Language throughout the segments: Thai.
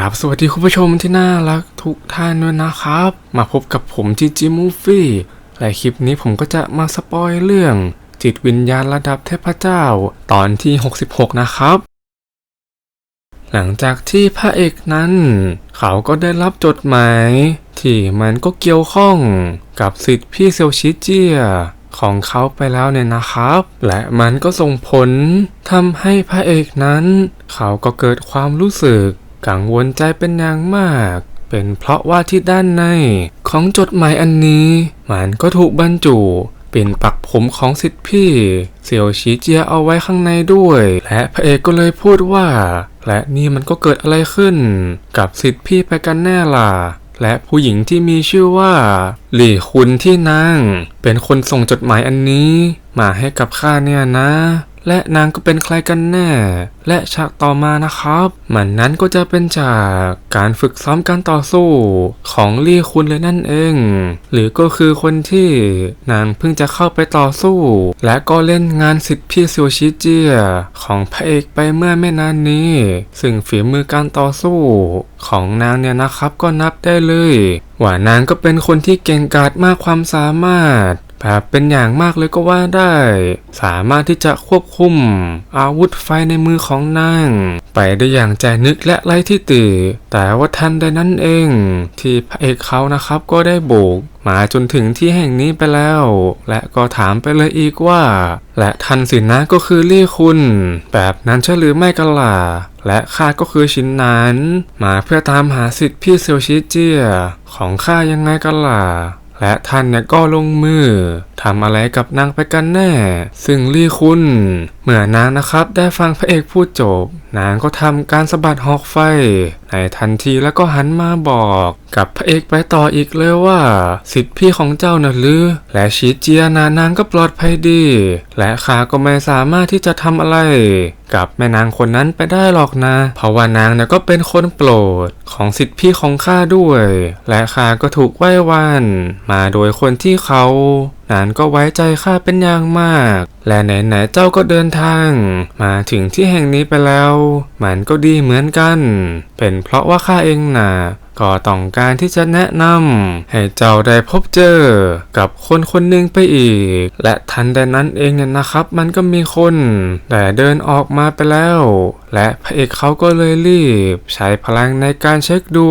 กราบสวัสดีคุณผู้ชมที่น่ารักทุกท่านด้วยนะครับ มาพบกับผมจีจีมูฟี่และคลิปนี้ผมก็จะมาสปอยเรื่อง จิตวิญญาณระดับเทพเจ้า ตอนที่ 66 นะครับ หลังจากที่พระเอกนั้น เขาก็ได้รับจดหมาย ที่มันก็เกี่ยวข้องกับสิทธิพี่เซียวชิเจียของเขาไปแล้วเนี่ยนะครับ และมันก็ส่งผลทำให้พระเอกนั้น เขาก็เกิดความรู้สึก กังวลใจเป็นอย่างมาก เป็นเพราะว่าที่ด้านในของจดหมายอันนี้ มันก็ถูกบรรจุ เป็นปักผมของสิทธิพี่เสี่ยวชีเจียเอาไว้ข้างในด้วย และพระเอกก็เลยพูดว่า และนี่มันก็เกิดอะไรขึ้น กับสิทธิพี่ไปกันแน่ล่ะและผู้หญิงที่มีชื่อว่า หลี่คุณที่นางเป็นคนส่งจดหมายอันนี้ มาให้กับข้าเนี่ยนะ และนางก็เป็นใครกันแน่ และฉากต่อมานะครับ มันนั้นก็จะเป็นจากการฝึกซ้อมการต่อสู้ของลี่คุณเลยนั่นเอง หรือก็คือคนที่นางเพิ่งจะเข้าไปต่อสู้ และก็เล่นงานสิทธิพี่ซิวชิเจียของพระเอกไปเมื่อไม่นานนี้ ซึ่งฝีมือการต่อสู้ของนางเนี่ยนะครับก็นับได้เลย ว่านางก็เป็นคนที่เก่งกาจมากความสามารถ แบบเป็นอย่างมากเลยก็ว่าได้ สามารถที่จะควบคุม อาวุธไฟในมือของนาง ไปได้อย่างใจนึกและไร้ที่ติ แต่ว่าทันใดนั้นเอง ที่พระเอกเขานะครับก็ได้บุกมาจนถึงที่แห่งนี้ไปแล้ว และก็ถามไปเลยอีกว่า และทันสินนะก็คือลี่คุณ แบบนั้นใช่หรือไม่กันล่ะและข้าก็คือชิ้นนั้น มาเพื่อตามหาสิทธิพี่เซียวชิเจียของข้ายังไงกันล่ะ และท่านเนี่ยก็ลงมือทำอะไรกับนางไปกันแน่ ซึ่งลี่คุณ เมื่อนางนะครับได้ฟังพระเอกพูดจบ นางก็ทำการสะบัดหอกไฟ ในทันทีแล้วก็หันมาบอก กับพระเอกไปต่ออีกเลยว่า สิทธิพี่ของเจ้าน่ะหรือ และชีเจียนานางก็ปลอดภัยดี และขาก็ไม่สามารถที่จะทำอะไร กับแม่นางคนนั้นไปได้หรอกนะ เพราะว่านางเนี่ยก็เป็นคนโปรดของสิทธิพี่ของข้าด้วย และข้าก็ถูกไหว้วานมาโดยคนที่เขา นานก็ไว้ใจข้าเป็นอย่างมาก และไหนๆเจ้าก็เดินทาง มาถึงที่แห่งนี้ไปแล้ว มันก็ดีเหมือนกัน เป็นเพราะว่าข้าเองน่ะ ก็ต้องการที่จะแนะนำให้เจ้าได้พบเจอกับคนคนหนึ่งไปอีก และทันใดนั้นเองเนี่ยนะครับ มันก็มีคนแต่เดินออกมาไปแล้ว และพระเอกเขาก็เลยรีบ ใช้พลังในการเช็คดู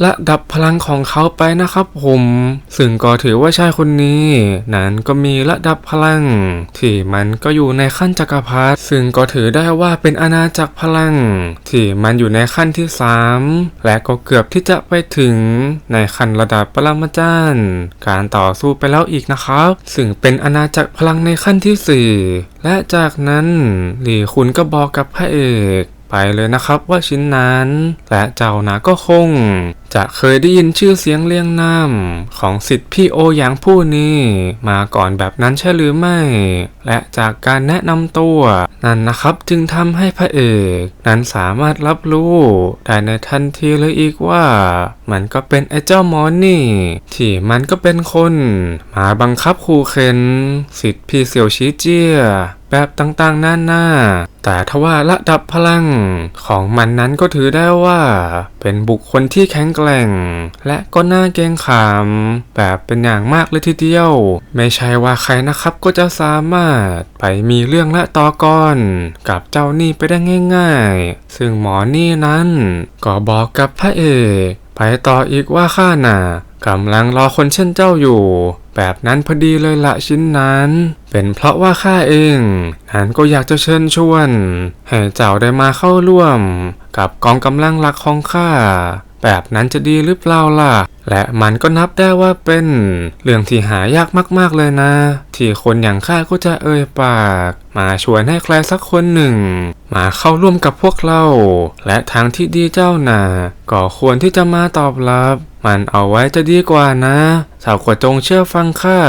และดับพลังของเขาไปนะครับผม ซึ่งก็ถือว่าชายคนนี้ นั้นก็มีระดับพลัง ที่มันก็อยู่ในขั้นจักรพรรดิซึ่งก็ถือได้ว่าเป็นอาณาจักรพลัง ที่มันอยู่ในขั้นที่ 3 และก็เกือบที่จะไปถึงในขั้นระดับปรมาจารย์ การต่อสู้ไปแล้วอีกนะครับ ซึ่งเป็นอาณาจักรพลังในขั้นที่ 4 และจากนั้นหลี่คุณก็บอกกับพระเอก ไปเลยนะครับว่าชิ้นนั้น และเจ้านะก็คง จะเคยได้ยินชื่อเสียงเรียงนามของสิทธิพี่โออย่างผู้นี้ มาก่อนแบบนั้นใช่หรือไม่ และจากการแนะนำตัว นั้นนะครับจึงทำให้พระเอก นั้นสามารถรับรู้ได้ในทันทีเลยอีกว่า มันก็เป็นไอ้เจ้าหมอนี่ ที่มันก็เป็นคน มาบังคับขู่เข็นสิทธิพี่เสี่ยวชีเจีย แบบต่างๆนานาแต่ทว่าระดับพลังของมันนั้นก็ถือได้ว่า เป็นบุคคลที่แข็งแกร่ง และก็น่าเกรงขาม แบบเป็นอย่างมากเลยทีเดียว ไม่ใช่ว่าใครนะครับก็จะสามารถไปมีเรื่องและตอกรกับเจ้านี่ไปได้ง่ายๆ ซึ่งหมอนี่นั้น ก็บอกกับพระเอกไปต่ออีกว่าข้าน่ะ กำลังรอคนเช่นเจ้าอยู่ แบบนั้นพอดีเลยละชิ้นนั้น เป็นเพราะว่าข้าเองนั้นก็อยากจะเชิญชวน ให้เจ้าได้มาเข้าร่วม กับกองกำลังหลักของข้า แบบนั้นจะดีหรือเปล่าล่ะ และมันก็นับได้ว่าเป็นเรื่องที่หายากมากๆเลยนะ ที่คนอย่างข้าก็จะเอ่ยปาก มาชวนให้ใครสักคนหนึ่ง มาเข้าร่วมกับพวกเรา และทางที่ดีเจ้าน่ะก็ควรที่จะมาตอบรับ มันเอาไว้จะดีกว่านะสาวขวจงเชื่อฟังข้า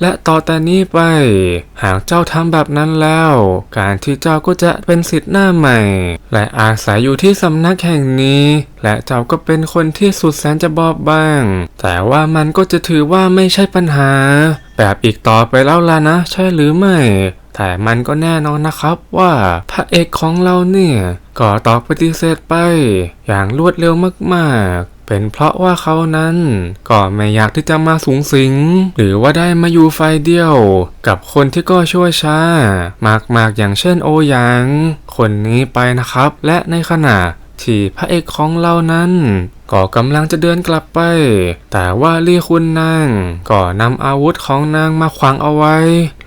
และต่อแต่นี้ไป หากเจ้าทำแบบนั้นแล้ว การที่เจ้าก็จะเป็นสิทธิ์หน้าใหม่ และอาศัยอยู่ที่สำนักแห่งนี้ และเจ้าก็เป็นคนที่สุดแสนจะบอบบางแต่ว่ามันก็จะถือว่าไม่ใช่ปัญหา แบบอีกต่อไปแล้วล่ะนะ ใช่หรือไม่ แต่มันก็แน่นอนนะครับว่าพระเอกของเราเนี่ยก็ตอบปฏิเสธไป อย่างรวดเร็วมากๆ เป็นเพราะว่าเขานั้น ก็ไม่อยากที่จะมาสูงสิง หรือว่าได้มาอยู่ไฟเดียว กับคนที่ก็ช่วยช้า มากๆอย่างเช่นโอหยาง คนนี้ไปนะครับ และในขณะ ที่พระเอกของเรานั้น ก็กำลังจะเดินกลับไป แต่ว่าลี่คุณนางก็นำอาวุธของนางมาขวางเอาไว้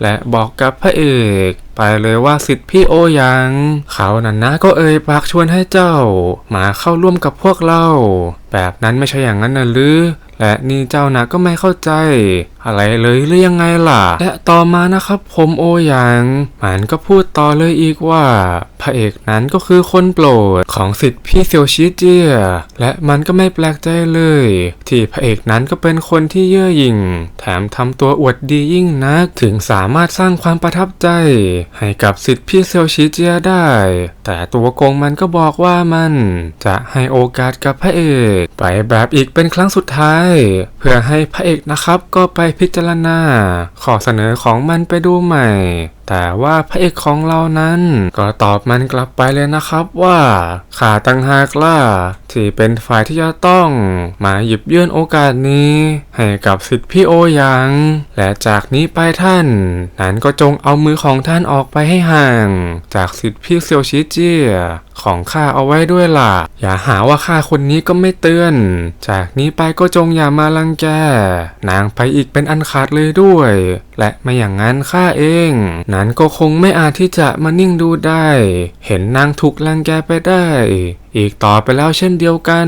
และบอกกับพระเอกไปเลยว่าสิทธิพี่โอหยางเขานันนะก็เอ่ยปากชวนให้เจ้า มาเข้าร่วมกับพวกเรา แบบนั้นไม่ใช่อย่างนั้นนะหรือ และนี่เจ้านะก็ไม่เข้าใจ อะไรเลยหรือยังไงล่ะ และต่อมานะครับผมโอหยางมันก็พูดต่อเลยอีกว่า พระเอกนั้นก็คือคนโปรดของสิทธิ์พี่เซียวชิเจียและมันก็ไม่แปลกใจเลย ที่พระเอกนั้นก็เป็นคนที่เย่อหยิ่ง แถมทำตัวอวดดียิ่งนัก ถึงสามารถสร้างความประทับใจ ให้กับสิทธิ์พี่เซียวชิเจียได้ แต่ตัวโกงมันก็บอกว่ามัน จะให้โอกาสกับพระเอก ไปแบบอีกเป็นครั้งสุดท้าย เพื่อให้พระเอกนะครับก็ไปพิจารณาขอเสนอของมันไปดูใหม่ แต่ว่าพระเอกของเรานั้น ก็ตอบมันกลับไปเลยนะครับว่าข้าตั้งหากล่ะที่เป็นฝ่ายที่จะต้องมาหยิบยื่นโอกาสนี้ ให้กับสิทธิพี่โอหยาง และจากนี้ไปท่าน นั้นก็จงเอามือของท่านออกไปให้ห่าง จากสิทธิพี่เซียวชิเจียของข้าเอาไว้ด้วยล่ะ อย่าหาว่าข้าคนนี้ก็ไม่เตือน จากนี้ไปก็จงอย่ามาลังแกนางไปอีกเป็นอันขาดเลยด้วยและไม่อย่างนั้นข้าเอง นั้นก็คงไม่อาจที่จะมานิ่งดูได้ เห็นนางถูกลังแกไปได้ อีกต่อไปแล้วเช่นเดียวกัน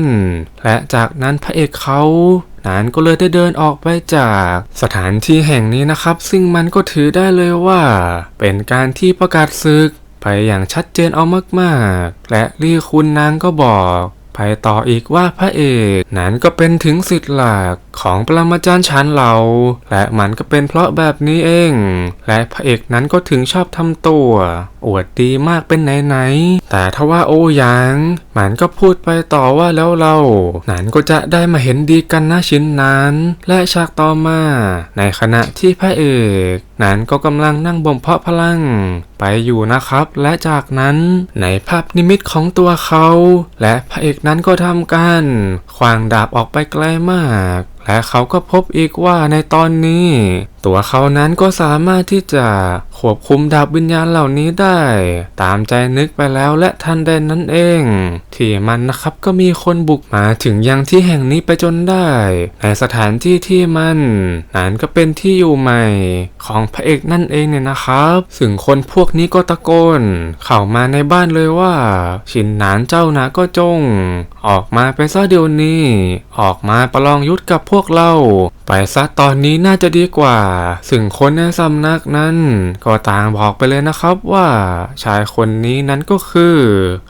และจากนั้นพระเอกเขานั้นก็เลยได้เดินออกไปจากสถานที่แห่งนี้นะครับ ซึ่งมันก็ถือได้เลยว่า เป็นการที่ประกาศศึกไปอย่างชัดเจนเอามากๆ และลี่คุณนางก็บอก ไปต่ออีกว่าพระเอกนั้นก็เป็นถึงสิทธิ์หลักของปรมาจารย์ชั้นเรา และมันก็เป็นเพราะแบบนี้เอง และพระเอกนั้นก็ถึงชอบทำตัว อวดดีมากเป็นไหนๆแต่ถ้าว่าโอ้ยังมันก็พูดไปต่อว่าแล้วเรานั้นก็จะได้มาเห็นดีกันนะชิ้นนั้น และฉากต่อมา ในขณะที่พระเอกนั้นก็กำลังนั่งบ่มเพาะพลังไปอยู่นะครับ และจากนั้นในภาพนิมิตของตัวเขา และพระเอกนั้นก็ทำการขวางดาบออกไปไกลมาก และเขาก็พบอีกว่าในตอนนี้ตัวเขานั้นก็สามารถที่จะควบคุมดาบวิญญาณเหล่านี้ได้ ตามใจนึกไปแล้วและทันใดนั้นเอง ที่มันนะครับก็มีคนบุกมาถึงยังที่แห่งนี้ไปจนได้ ในสถานที่ที่มันนั้นก็เป็นที่อยู่ใหม่ ของพระเอกนั่นเองเนี่ยนะครับ ซึ่งคนพวกนี้ก็ตะโกน เข้ามาในบ้านเลยว่า ชินหนานเจ้านะก็จง ออกมาไปซะเดี๋ยวนี้ ออกมาประลองยุทธกับพวกเรา ไปซะตอนนี้น่าจะดีกว่า ซึ่งคนในสำนักนั้น ก็ต่างบอกไปเลยนะครับว่าชายคนนี้นั้นก็คือ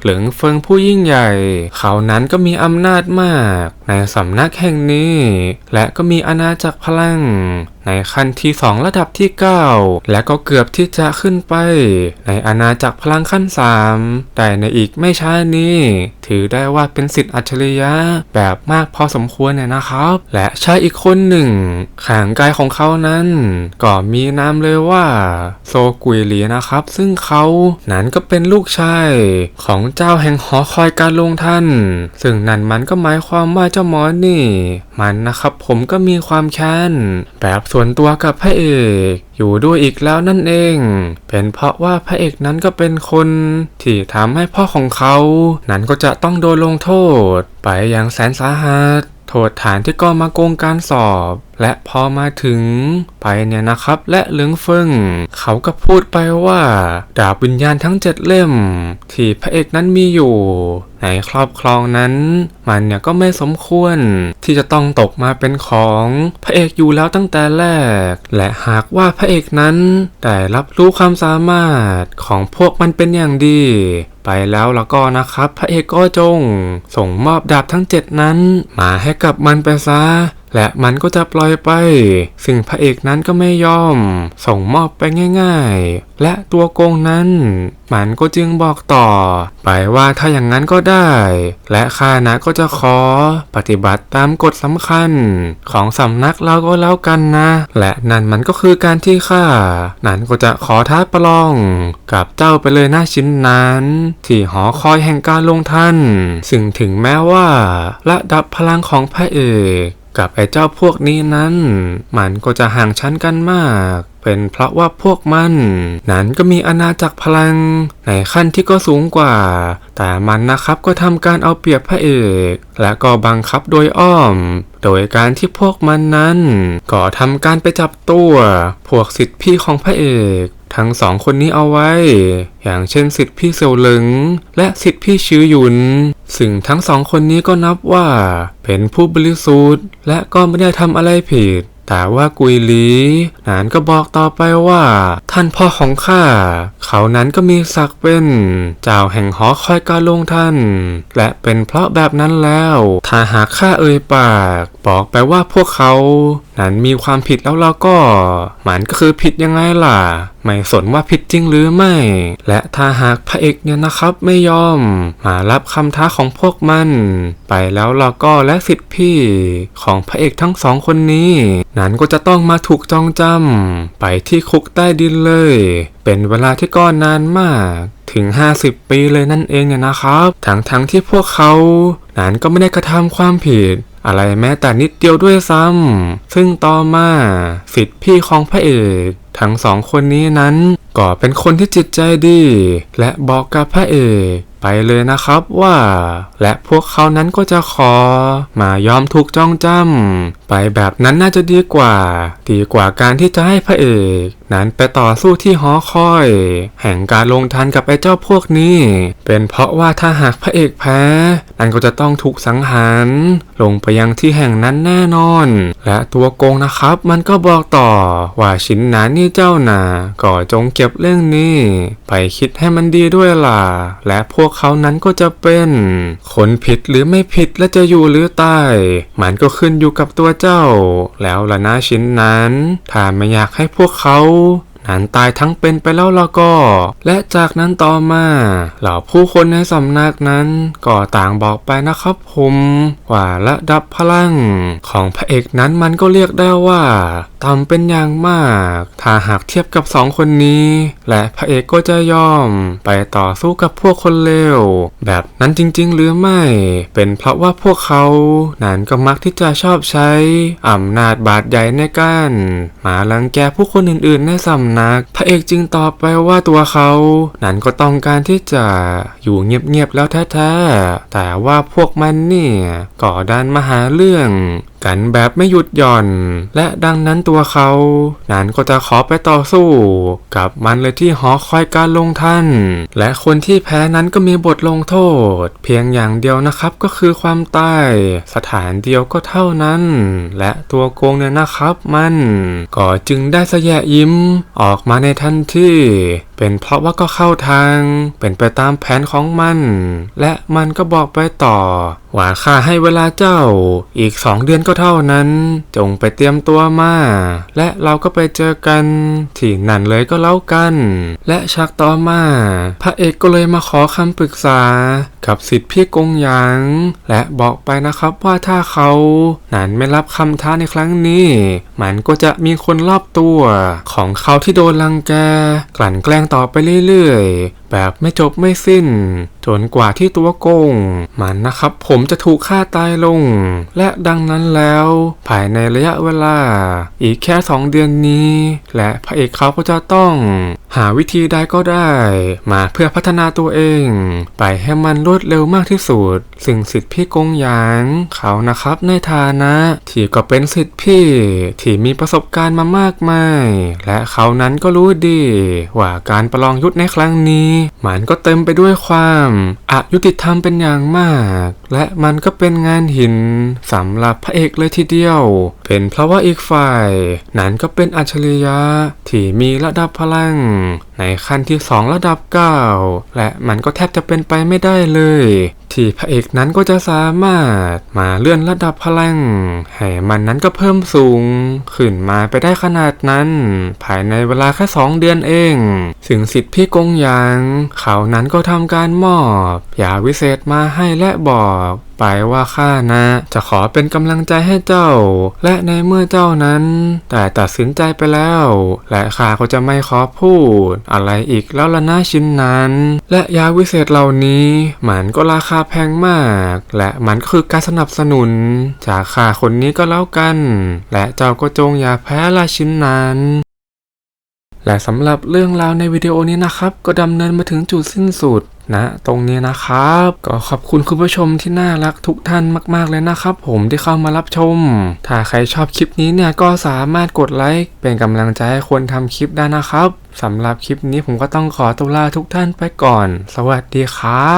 เหลิงเฟิงผู้ยิ่งใหญ่ เขานั้นก็มีอำนาจมาก ในสำนักแห่งนี้ และก็มีอาณาจักรพลัง ในขั้นที่ 2 ระดับที่ 9 และก็เกือบที่จะขึ้นไป ในอาณาจักรพลังขั้น 3 แต่ในอีกไม่ช้านี้ ถือได้ว่าเป็นสิทธิ์อัจฉริยะแบบมากพอสมควรเนี่ยนะครับ และชายอีกคนหนึ่งขางกายของเขานั้น ก็มีนามเลยว่า โซกุยหลีนะครับ ซึ่งเขานั้นก็เป็นลูกชายของเจ้าแห่งหอคอยการลงท่าน ซึ่งนั่นมันก็หมายความว่าเจ้าหมอนี่ มันนะครับผมก็มีความแค้นแบบส่วนวนตัวกับพระเอก อยู่ด้วยอีกแล้วนั่นเอง เป็นเพราะว่าพระเอกนั้นก็เป็นคนที่ทำให้พ่อของเขา นั้นก็จะต้องโดนลงโทษ ไปอย่างแสนสาหัส โทษฐานที่ก็มาโกงการสอบ และพอมาถึงไปเนี่ยนะครับ และเหลืองเฟิงเขาก็พูดไปว่า ดาบวิญญาณทั้งเจ็ดเล่ม ที่พระเอกนั้นมีอยู่ ในครอบครองนั้น มันเนี่ยก็ไม่สมควร ที่จะต้องตกมาเป็นของพระเอกอยู่แล้วตั้งแต่แรก และหากว่าพระเอกนั้นได้รับรู้ความสามารถของพวกมันเป็นอย่างดี ไปแล้วแล้วก็นะครับ พระเอกก็จง ส่งมอบดาบทั้งเจ็ดนั้น มาให้กับมันไปซะ และมันก็จะปล่อยไป ซึ่งพระเอกนั้นก็ไม่ยอม ส่งมอบไปง่าย ๆ และตัวโกงนั้น มันก็จึงบอกต่อ ไปว่าถ้าอย่างนั้นก็ได้ และข้านะก็จะขอ ปฏิบัติตามกฎสำคัญ ของสำนักเราก็แล้วกันนะ และนั่นมันก็คือการที่ข้านั้นก็จะขอท้าประลอง กับเจ้าไปเลยหนะชิ้นนั้น ที่หอคอยแห่งการลงทันซึ่งถึงแม้ว่า ระดับพลังของพระเอก กับไอ้เจ้าพวกนี้นั้น มันก็จะห่างชั้นกันมาก เป็นเพราะว่าพวกมัน นั้นก็มีอาณาจักรพลัง ในขั้นที่ก็สูงกว่า แต่มันนะครับก็ทำการเอาเปรียบพระเอก และก็บังคับโดยอ้อม โดยการที่พวกมันนั้น ก็ทำการไปจับตัว พวกสิทธิพี่ของพระเอก ทั้งสองคนนี้เอาไว้ อย่างเช่นสิทธิพี่เซลเหลิงและสิทธิพี่ชื่อหยุน ซึ่งทั้งสองคนนี้ก็นับว่า เป็นผู้บริสุทธิ์และก็ไม่ได้ทำอะไรผิด แต่ว่ากุยหลี นานก็บอกต่อไปว่า ท่านพ่อของข้า เขานั้นก็มีศักดิ์เป็นเจ้าแห่งหอคอยการลงท่าน และเป็นเพราะแบบนั้นแล้ว ถ้าหากข้าเอ่ยปาก บอกไปว่าพวกเขา นั้นมีความผิดแล้วเราก็ มันก็คือผิดยังไงล่ะไม่สนว่าผิดจริงหรือไม่ และถ้าหากพระเอกเนี่ยนะครับไม่ยอม มารับคำท้าของพวกมัน ไปแล้วเราก็และสิทธิพี่ของพระเอกทั้งสองคนนี้ นั้นก็จะต้องมาถูกจองจำไปที่คุกใต้ดินเลย เป็นเวลาที่ก็นานมากถึง 50 ปีเลยนั่นเองเนี่ยนะครับ ทั้งทั้งๆที่พวกเขานั้นก็ไม่ได้กระทำความผิดอะไรแม้แต่นิดเดียวด้วยซ้ำ ซึ่งต่อมาสิทธิพี่ของพระเอก ทั้งสองคนนี้นั้นก็เป็นคนที่จิตใจดี และบอกกับพระเอกไปเลยนะครับว่า และพวกเขานั้นก็จะขอ มายอมถูกจ้องจำไปแบบนั้นน่าจะดีกว่า ดีกว่าการที่จะให้พระเอก นั้นไปต่อสู้ที่หอคอย แห่งการลงทันกับไอ้เจ้าพวกนี้ เป็นเพราะว่าถ้าหากพระเอกแพ้ นั่นก็จะต้องถูกสังหาร ลงไปยังที่แห่งนั้นแน่นอน และตัวโกงนะครับ มันก็บอกต่อ ว่าชิ้นนั้นนี่เจ้าน่ะก็จงเก็บเรื่องนี้ ไปคิดให้มันดีด้วยล่ะ และพวกกเขานั้นก็จะเป็นคนผิดหรือไม่ผิดและจะอยู่หรือตาย มันก็ขึ้นอยู่กับตัวเจ้า แล้วละนะชิ้นนั้นถ้าไม่อยากให้พวกเขา นั้นตายทั้งเป็นไปแล้วละก็ และจากนั้นต่อมาเหล่าผู้คนในสำนักนั้นก็ต่างบอกไปนะครับผมว่าระดับพลังของพระเอกนั้นมันก็เรียกได้ว่าต่ำเป็นอย่างมาก ถ้าหากเทียบกับสองคนนี้ และพระเอกก็จะยอมไปต่อสู้กับพวกคนเลวแบบนั้นจริงๆ หรือไม่ เป็นเพราะว่าพวกเขานั้นก็มักที่จะชอบใช้อำนาจบาดใหญ่ในการมาลังแกผู้คนอื่นๆในสำนักพระเอกจึงตอบไปว่าตัวเขา นั้นก็ต้องการที่จะอยู่เงียบๆแล้วแท้ๆ แต่ว่าพวกมันเนี่ยก่อดันมาหาเรื่องกันแบบไม่หยุดหย่อน และดังนั้นตัวเขา นั้นก็จะขอไปต่อสู้ กับมันเลยที่หอคอยการลงทันและคนที่แพ้นั้นก็มีบทลงโทษ เพียงอย่างเดียวนะครับก็คือความตาย สถานเดียวก็เท่านั้น และตัวโกงเนี่ยนะครับมัน ก็จึงได้สะแยะยิ้ม ออกมาในทันที เป็นเพราะว่าก็เข้าทาง เป็นไปตามแผนของมัน และมันก็บอกไปต่อ ว่าข้าให้เวลาเจ้า อีกสองเดือนก็เท่านั้น จงไปเตรียมตัวมา และเราก็ไปเจอกันที่นั่นเลยก็แล้วกัน และฉากต่อมา พระเอกก็เลยมาขอคำปรึกษา กับสิทธิพี่กงหยาง และบอกไปนะครับว่าถ้าเขานั้นไม่รับคำท้าในครั้งนี้ มันก็จะมีคนรอบตัว ของเขาที่โดนลังแกกลั่นแกล้งต่อไปเรื่อยๆ แบบไม่จบไม่สิ้น จนกว่าที่ตัวโกงมันนะครับผมจะถูกฆ่าตายลง และดังนั้นแล้ว ภายในระยะเวลา อีกแค่สองเดือนนี้ และพระเอกเขาก็จะต้อง หาวิธีใดก็ได้ มาเพื่อพัฒนาตัวเอง ไปให้มันรวดเร็วมากที่สุด ซึ่งสิทธิพี่กงหยางเขานะครับในฐานะ ที่ก็เป็นสิทธิพี่ที่มีประสบการณ์มามากมาย และเขานั้นก็รู้ดี ว่าการประลองยุทธในครั้งนี้ มันก็เต็มไปด้วยความอายุติธรรมเป็นอย่างมาก และมันก็เป็นงานหินสำหรับพระเอกเลยทีเดียว เป็นเพราะว่าอีกฝ่าย นั้นก็เป็นอัจฉริยะที่มีระดับพลัง ในขั้นที่2ระดับ 9 และมันก็แทบจะเป็นไปไม่ได้เลย ที่พระเอกนั้นก็จะสามารถมาเลื่อนระดับพลัง ให้มันนั้นก็เพิ่มสูง ขึ้นมาไปได้ขนาดนั้น ภายในเวลาแค่2เดือนเองซึ่งสิทธิพี่กงหยาง เขานั้นก็ทำการมอบยาวิเศษมาให้และบอกไปว่าข้านะ จะขอเป็นกำลังใจให้เจ้า และในเมื่อเจ้านั้น แต่ตัดสินใจไปแล้ว และข้าก็จะไม่ขอพูด อะไรอีกแล้วละนะชิ้นนั้น และยาวิเศษเหล่านี้ มันก็ราคาแพงมาก และมันก็คือการสนับสนุน จากข้าคนนี้ก็แล้วกัน และเจ้าก็จงอย่าแพ้ละชิ้นนั้น และสำหรับเรื่องราวในวิดีโอนี้นะครับ ก็ดำเนินมาถึงจุดสิ้นสุดนะตรงนี้นะครับ ก็ขอบคุณคุณผู้ชมที่น่ารักทุกท่านมาก ๆ เลยนะครับ ผมที่เข้ามารับชม ถ้าใครชอบคลิปนี้เนี่ยก็สามารถกดไลค์เป็นกำลังใจให้คนทำคลิปได้นะครับสำหรับคลิปนี้ผมก็ต้องขอตัวลาทุกท่านไปก่อน สวัสดีครับ